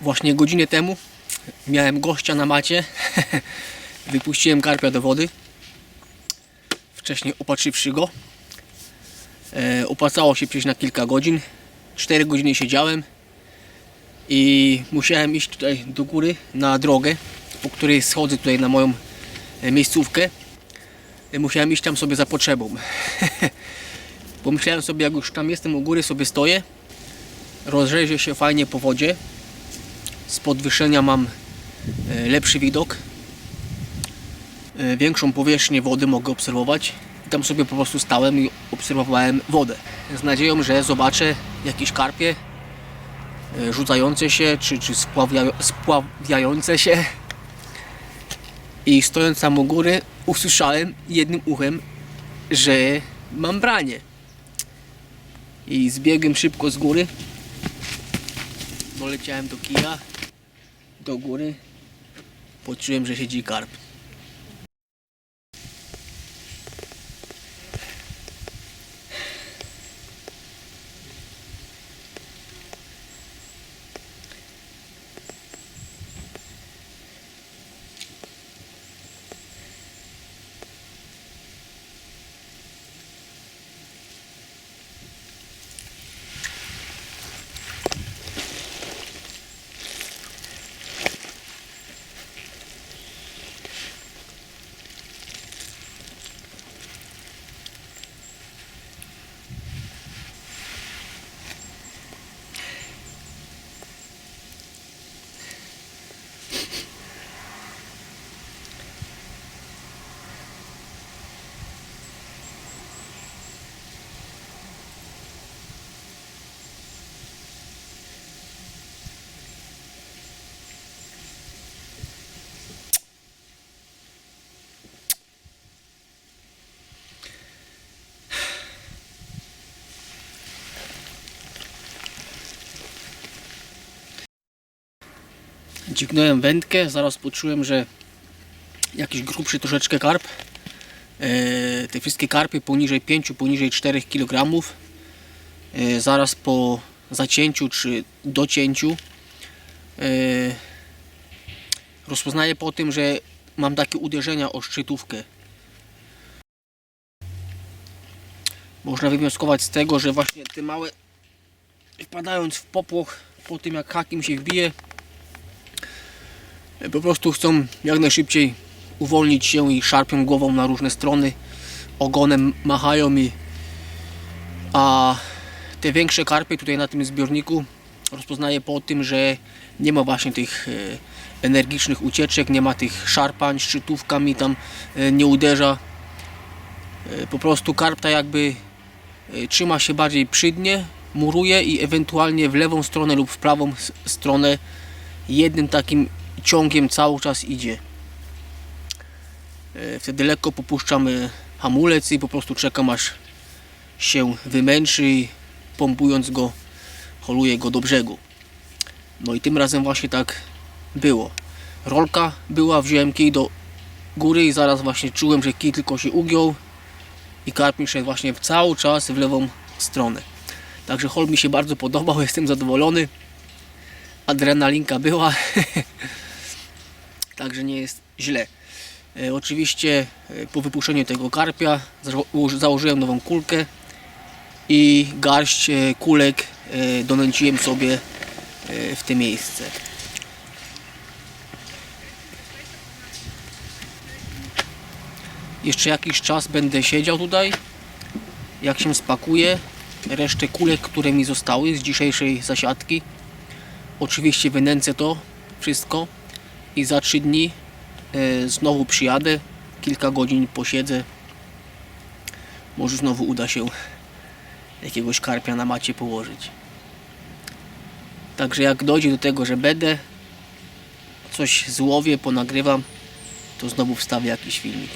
Właśnie godzinę temu miałem gościa na macie. Wypuściłem karpia do wody. Wcześniej opatrzywszy go. E, się przejść na kilka godzin. 4 godziny siedziałem i musiałem iść tutaj do góry na drogę, po której schodzę tutaj na moją e, miejscówkę. E, Musiałem iść tam sobie za potrzebą. Pomyślałem sobie, jak już tam jestem u góry, sobie stoję, rozrzejrzę się fajnie po wodzie. Z podwyższenia mam e, lepszy widok. E, Większą powierzchnię wody mogę obserwować. I tam sobie po prostu stałem i obserwowałem wodę. Z nadzieją, że zobaczę jakieś karpie e, rzucające się, czy, czy spławia, spławiające się. I stojąc tam u góry, usłyszałem jednym uchem, że mam branie. I zbiegłem szybko z góry. Doleciałem do kija, do góry. Poczułem, że siedzi karp. Dźgnąłem wędkę, zaraz poczułem, że jakiś grubszy troszeczkę karp. E, te wszystkie karpy poniżej 5, poniżej 4 kg. E, zaraz po zacięciu czy docięciu e, rozpoznaję po tym, że mam takie uderzenia o szczytówkę. Można wywnioskować z tego, że właśnie te małe wpadając w popłoch po tym jak hakim się wbije po prostu chcą jak najszybciej uwolnić się i szarpią głową na różne strony, ogonem machają i a te większe karpy tutaj na tym zbiorniku rozpoznaję po tym, że nie ma właśnie tych e, energicznych ucieczek, nie ma tych szarpań, szczytówkami tam e, nie uderza. E, Po prostu karp tak jakby e, trzyma się bardziej przy dnie, muruje i ewentualnie w lewą stronę lub w prawą stronę jednym takim ciągiem cały czas idzie. E, Wtedy lekko popuszczamy hamulec i po prostu czekam aż się wymęczy i pompując go holuję go do brzegu. No i tym razem właśnie tak było. Rolka była, wziąłem kij do góry i zaraz właśnie czułem, że kij tylko się ugiął i karp mi szedł właśnie cały czas w lewą stronę. Także hol mi się bardzo podobał, jestem zadowolony. Adrenalinka była. Także nie jest źle. E, oczywiście e, po wypuszczeniu tego karpia zało- założyłem nową kulkę i garść e, kulek donęciłem sobie w te miejsce. Jeszcze jakiś czas będę siedział tutaj. Jak się spakuje, resztę kulek, które mi zostały z dzisiejszej zasiadki. Oczywiście wynęcę to wszystko i za 3 dni e, znowu przyjadę, kilka godzin posiedzę. Może znowu uda się jakiegoś karpia na macie położyć. Także jak dojdzie do tego, że będę coś złowię, ponagrywam, to znowu wstawię jakiś filmik.